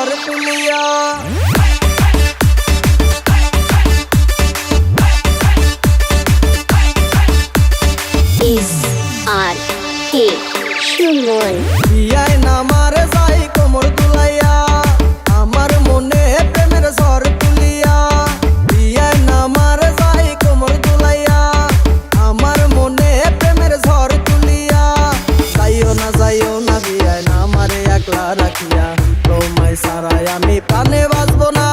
और पुलिया is R K Shumon. তোমায় সারাই আমি প্রাণে বাঁচবো না।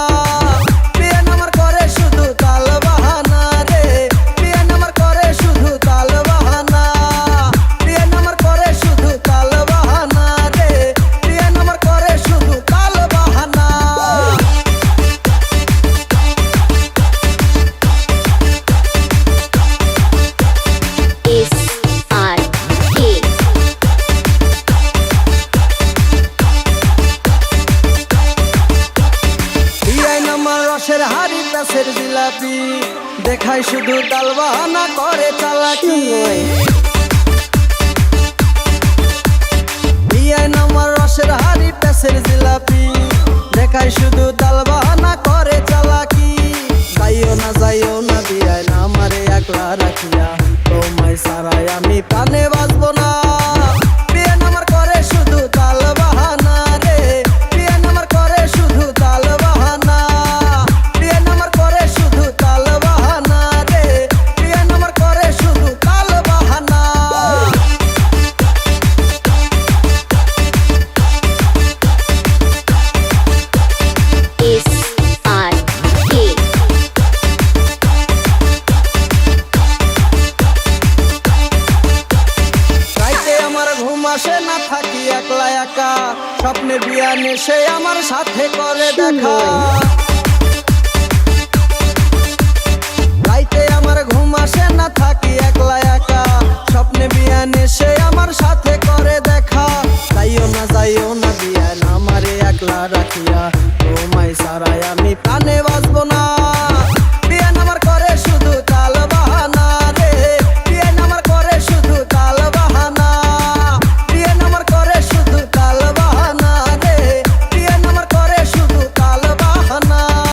জিলাপি দেখাই শুধু তালবাহানা করে চালাকি। বিয়াই নামার রসের হাড়ি প্যাসের জিলাপি। দেখাই শুধু একা স্বপ্নের বিয়ানে সে আমার সাথে করে দেখা। আমার ঘুম আসে না থাকি একলা একা। স্বপ্নে বিয়ানে সে আমার সাথে করে দেখা। যাইও না যাইও না বিয়ান আমারে একলা রাখিয়া। তোমায় সারায় আমি প্রাণে বাঁচবো না।